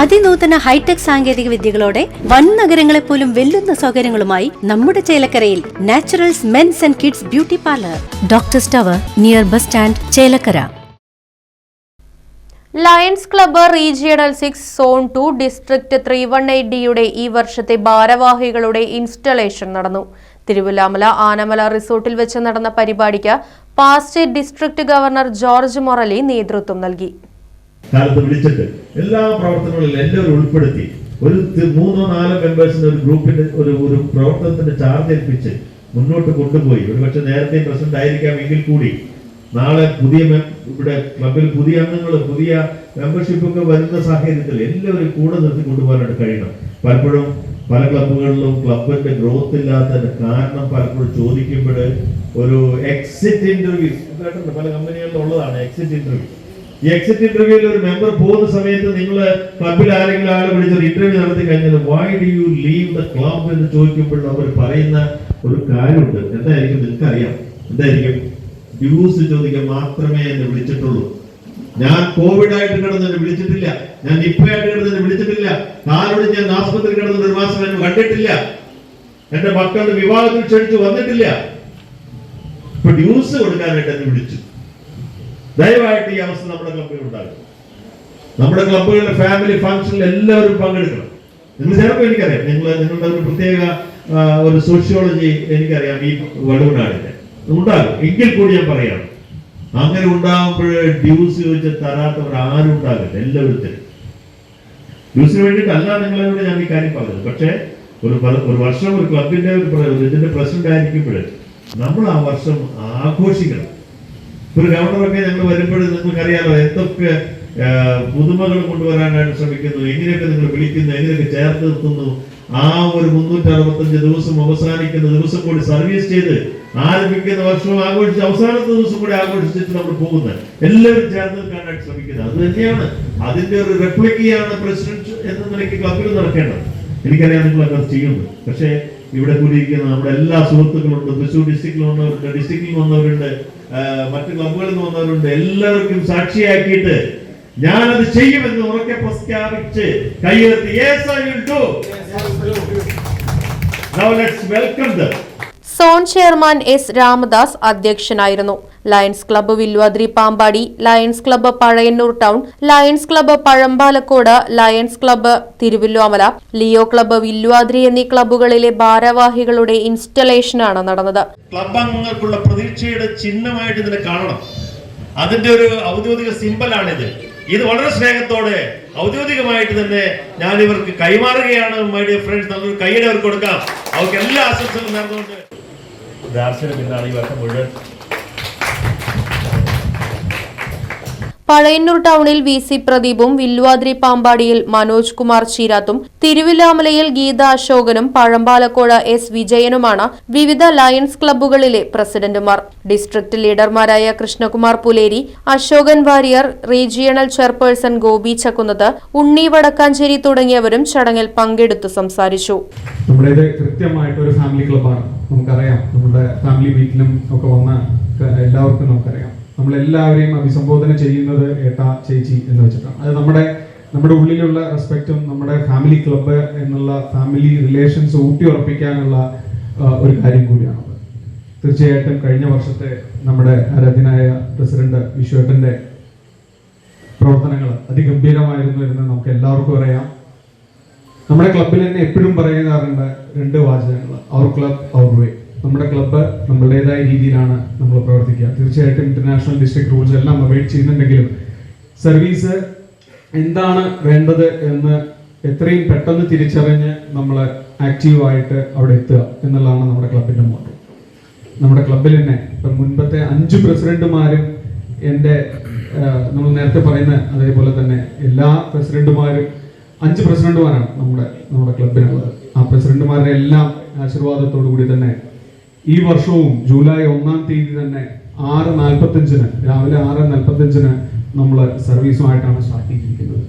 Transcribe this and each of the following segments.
അതിനൂതന hi tech സാങ്കേതിക വിദ്യകളോടെ വൻ നഗരങ്ങളെ പോലും വെല്ലുന്ന സൗകര്യങ്ങളുമായി നമ്മുടെ ചേലക്കരയിൽ naturals mens and kids beauty parlour. Doctor സ്റ്റവർ near bus stand Chelakkara. Lions club regional six zone two district three one eight ഡിയുടെ ഈ വർഷത്തെ ഭാരവാഹികളുടെ ഇൻസ്റ്റലേഷൻ നടന്നു. തിരുവല്ലാമല ആനമല റിസോർട്ടിൽ വെച്ച് നടന്ന പരിപാടിക്ക് past district governor George Morali നേതൃത്വം നൽകി. കാലത്ത് വിളിച്ചിട്ട് എല്ലാ പ്രവർത്തനങ്ങളിലും എല്ലാവരും ഉൾപ്പെടുത്തി. ഒരു മൂന്നോ നാലോ മെമ്പേഴ്സിന്റെ ഒരു ഗ്രൂപ്പിന്റെ ഒരു ഒരു പ്രവർത്തനത്തിന്റെ ചാർജ് ഏൽപ്പിച്ച് മുന്നോട്ട് കൊണ്ടുപോയി. ഒരുപക്ഷെ നേരത്തെ പ്രസിഡന്റ് ആയിരിക്കാം എങ്കിൽ കൂടി. നാളെ പുതിയ ഇവിടെ ക്ലബിൽ പുതിയ അംഗങ്ങൾ പുതിയ മെമ്പർഷിപ്പ് ഒക്കെ വരുന്ന സാഹചര്യത്തിൽ എല്ലാവരും കൂടെ നിർത്തി കൊണ്ടുപോകാനായിട്ട് കഴിയണം പലപ്പോഴും പല ക്ലബുകളിലും ക്ലബിന്റെ ഗ്രോത്ത് ഇല്ലാത്തതിന്റെ കാരണം പലപ്പോഴും ചോദിക്കുമ്പോൾ ഒരു എക്സിറ്റ് ഇന്റർവ്യൂ കേട്ടിട്ടുണ്ട് പല കമ്പനികളിലും ഉള്ളതാണ് എക്സിറ്റ് ഇന്റർവ്യൂ എക്സിറ്റ് ഇന്റർവ്യൂവിൽ ഒരു മെമ്പർ പോകുന്ന സമയത്ത് നിങ്ങൾ ക്ലബിൽ ആരെങ്കിലും ആളെ വിളിച്ചൊരു ഇന്റർവ്യൂ നടത്തി കഴിഞ്ഞാൽ why do you leave the club എന്ന് ചോദിക്കുമ്പോൾ അവർ പറയുന്ന ഒരു കാര്യമുണ്ട്. എന്തായിരിക്കും? നിങ്ങൾക്ക് അറിയാം എന്തായിരിക്കും? ഡ്യൂസ് ചോദിക്കാൻ മാത്രമേ എന്നെ വിളിച്ചിട്ടുള്ളൂ. ഞാൻ കോവിഡ് ആയിട്ട് കിടന്ന് എന്നെ വിളിച്ചിട്ടില്ല. ഞാൻ നിപ്പയായിട്ട് കിടന്ന് എന്നെ വിളിച്ചിട്ടില്ല. കാലോട് ഞാൻ ആസ്പത്രി കിടന്ന് ഒരു മാസം എന്നെ കണ്ടിട്ടില്ല. എന്റെ മക്കളുടെ വിവാഹത്തിൽ ക്ഷണിച്ചു വന്നിട്ടില്ല. ഇപ്പൊ ഡ്യൂസ് കൊടുക്കാനായിട്ട് എന്നെ വിളിച്ചു. ദയവായിട്ട് ഈ അവസ്ഥ നമ്മുടെ ക്ലബ്ബുകൾ ഉണ്ടാകും നമ്മുടെ ക്ലബ്ബുകളുടെ ഫാമിലി ഫംഗ്ഷനിൽ എല്ലാവരും പങ്കെടുക്കണം. എന്ന് ചിലപ്പോൾ എനിക്കറിയാം. നിങ്ങൾ നിങ്ങളുടെ ഒരു പ്രത്യേക ഒരു സോഷ്യോളജി എനിക്കറിയാം ഈ വടുവനാടിന്റെ ഉണ്ടാകും. എങ്കിൽ കൂടി ഞാൻ പറയാം അങ്ങനെ ഉണ്ടാകുമ്പോൾ ഡ്യൂസ് ചോദിച്ച് തരാത്തവർ ആരും ഉണ്ടാകില്ല എല്ലാവരും ന്യൂസിന് വേണ്ടിയിട്ടല്ല നിങ്ങളോട് ഞാൻ ഈ കാര്യം പറഞ്ഞത്. പക്ഷേ ഒരു ഒരു വർഷം ഒരു ക്ലബിന്റെ ഒരു ഇതിന്റെ പ്രസിഡന്റ് ആയിരിക്കുമ്പോൾ നമ്മൾ ആ വർഷം ആഘോഷിക്കണം. ഒരു ഗവർണറൊക്കെ ഞങ്ങൾ വരുമ്പോൾ നിങ്ങൾക്കറിയാലോ എന്തൊക്കെ പുതുമകൾ കൊണ്ടുവരാനായിട്ട് ശ്രമിക്കുന്നു എങ്ങനെയൊക്കെ നിങ്ങൾ വിളിക്കുന്നു എങ്ങനെയൊക്കെ ചേർത്ത് നിർത്തുന്നു. ആ ഒരു മുന്നൂറ്റി അറുപത്തഞ്ച് ദിവസം അവസാനിക്കുന്ന ദിവസം കൂടി സർവീസ് ചെയ്ത് ആരംഭിക്കുന്ന വർഷവും ആഘോഷിച്ച് അവസാനത്തെ ദിവസം കൂടി ആഘോഷിച്ചിട്ട് നമ്മൾ പോകുന്നത് എല്ലാവരും ചേർന്ന് നിൽക്കാനായിട്ട് ശ്രമിക്കുന്നത് അത് തന്നെയാണ്. അതിന്റെ ഒരു റെപ്ലിക്കയാണ് പ്രസിഡന്റ് എന്ന നിലയ്ക്ക് ക്ലബിൽ നടക്കേണ്ടത്. എനിക്കറിയാം നിങ്ങൾ അത് ചെയ്യുന്നു. പക്ഷേ ഇവിടെ കൂടിയിരിക്കുന്ന നമ്മുടെ എല്ലാ സുഹൃത്തുക്കളുണ്ട്. തൃശ്ശൂർ ഡിസ്ട്രിക്റ്റിൽ വന്നവരുണ്ട് ഡിസ്ട്രിക്റ്റിൽ വന്നവരുണ്ട് മറ്റ് ക്ലബുകളിൽ നിന്ന് വന്നവരുണ്ട്. എല്ലാവർക്കും സാക്ഷിയാക്കിയിട്ട് ഞാനത് ചെയ്യുമെന്ന് ഉറക്കെ പ്രഖ്യാപിച്ച് കൈയെത്തി yes I will do now let's welcome them zone chairman S Ramadas അധ്യക്ഷനായിരുന്നു. Lions club Vilwadri Pampady lions club Pazhayannur town lions club Pazhambalakode lions club Thiruvilwamala leo club Vilwadri എന്നീ ക്ലബ്ബുകളിലെ ഭാരവാഹികളുടെ ഇൻസ്റ്റലേഷനാണ് നടന്നത്. ക്ലബ് അംഗങ്ങൾക്കുള്ള പ്രതീക്ഷയുടെ ചിഹ്നമായിട്ട് ഇതിനെ കാണണം. അതിന്റെ ഒരു ഔദ്യോഗിക സിമ്പലാണിത്. ഇത് വളരെ സ്നേഹത്തോടെ ഔദ്യോഗികമായിട്ട് തന്നെ ഞാൻ ഇവർക്ക് കൈമാറുകയാണ് മൈ ഡിയർ ഫ്രണ്ട്സ് നല്ലൊരു കൈയുടെ അവർക്ക് കൊടുക്കാം. അവർക്ക് എല്ലാ ആശംസകളും നേർന്നുകൊണ്ട് ദാർശന പിന്നാണ് ഈ വർഷം മുഴുവൻ പഴയന്നൂർ ടൗണിൽ വി സി പ്രദീപും വില്വാദ്രി പാമ്പാടിയിൽ മനോജ് കുമാർ ചീരാത്തും തിരുവില്ലാമലയിൽ ഗീത അശോകനും പഴമ്പാലക്കോട് എസ് വിജയനുമാണ് വിവിധ ലയൺസ് ക്ലബ്ബുകളിലെ പ്രസിഡന്റുമാർ. ഡിസ്ട്രിക്ട് ലീഡർമാരായ കൃഷ്ണകുമാർ പുലേരി അശോകൻ വാര്യർ റീജിയണൽ ചെയർപേഴ്സൺ ഗോപി ചക്കുന്നത് ഉണ്ണി വടക്കാഞ്ചേരി തുടങ്ങിയവരും ചടങ്ങിൽ പങ്കെടുത്തു സംസാരിച്ചു. കൃത്യമായിട്ട് ഒരു ഫാമിലി ക്ലബ്ബാണ് നമുക്കറിയാം. നമ്മുടെ ഫാമിലി മീറ്റിലും ഒക്കെ വന്ന എല്ലാവർക്കും നമുക്കറിയാം. നമ്മളെല്ലാവരെയും അഭിസംബോധന ചെയ്യുന്നത് ഏട്ട ചേച്ചി എന്ന് വെച്ചിട്ടാണ്. അത് നമ്മുടെ നമ്മുടെ ഉള്ളിലുള്ള റെസ്പെക്റ്റും നമ്മുടെ ഫാമിലി ക്ലബ്ബ് എന്നുള്ള ഫാമിലി റിലേഷൻസ് ഊട്ടി ഉറപ്പിക്കാനുള്ള ഒരു കാര്യം കൂടിയാണ് തീർച്ചയായിട്ടും കഴിഞ്ഞ വർഷത്തെ നമ്മുടെ ആരാധ്യനായ പ്രസിഡന്റ് വിശ്വേട്ടന്റെ പ്രവർത്തനങ്ങൾ അതിഗംഭീരമായിരുന്നു എന്ന് നമുക്ക് എല്ലാവർക്കും അറിയാം. നമ്മുടെ ക്ലബിൽ തന്നെ എപ്പോഴും പറയാറുണ്ട് രണ്ട് വാചകങ്ങൾ അവർ ക്ലബ് അവർ വേ നമ്മുടെ ക്ലബ്ബ് നമ്മളുടേതായ രീതിയിലാണ് നമ്മൾ പ്രവർത്തിക്കുക. തീർച്ചയായിട്ടും ഇന്റർനാഷണൽ ഡിസ്ട്രിക്ട് റൂൾസ് എല്ലാം അവൈഡ് ചെയ്യുന്നുണ്ടെങ്കിലും സർവീസ് എന്താണ് വേണ്ടത് എന്ന് എത്രയും പെട്ടെന്ന് തിരിച്ചറിഞ്ഞ് നമ്മൾ ആക്റ്റീവായിട്ട് അവിടെ എത്തുക എന്നുള്ളതാണ് നമ്മുടെ ക്ലബിന്റെ മോട്ടോ നമ്മുടെ ക്ലബിൽ തന്നെ ഇപ്പം മുൻപത്തെ അഞ്ച് പ്രസിഡന്റുമാരും എന്റെ നമ്മൾ നേരത്തെ പറയുന്ന അതേപോലെ തന്നെ എല്ലാ പ്രസിഡന്റുമാരും അഞ്ച് പ്രസിഡന്റുമാരാണ് നമ്മുടെ നമ്മുടെ ക്ലബിനുള്ളത് ആ പ്രസിഡന്റുമാരുടെ എല്ലാം ആശീർവാദത്തോടു കൂടി തന്നെ ഈ വർഷവും ജൂലൈ ഒന്നാം തീയതി തന്നെ ആറ് നാൽപ്പത്തഞ്ചിന് രാവിലെ ആറ് നാൽപ്പത്തഞ്ചിന് നമ്മൾ സർവീസുമായിട്ടാണ് സ്റ്റാർട്ട് ചെയ്തിരിക്കുന്നത്.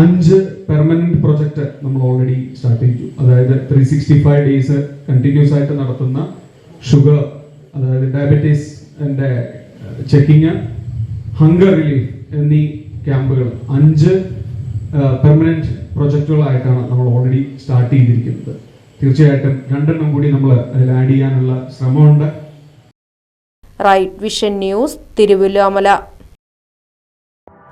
അഞ്ച് പെർമനന്റ് പ്രൊജക്ട് നമ്മൾ ഓൾറെഡി സ്റ്റാർട്ട് ചെയ്തു. അതായത് three sixty five days continuous ആയിട്ട് നടത്തുന്ന ഷുഗർ അതായത് ഡയബറ്റീസ് ചെക്കിങ് ഹങ്കർ റിലീഫ് എന്നീ ക്യാമ്പുകൾ അഞ്ച് പെർമനന്റ് പ്രൊജക്റ്റുകളായിട്ടാണ് നമ്മൾ ഓൾറെഡി സ്റ്റാർട്ട് ചെയ്തിരിക്കുന്നത്. തീർച്ചയായിട്ടും രണ്ടെണ്ണം കൂടി നമ്മൾ അതിൽ ആഡ് ചെയ്യാനുള്ള ശ്രമമുണ്ട്. Right vision news Thiruvilwamala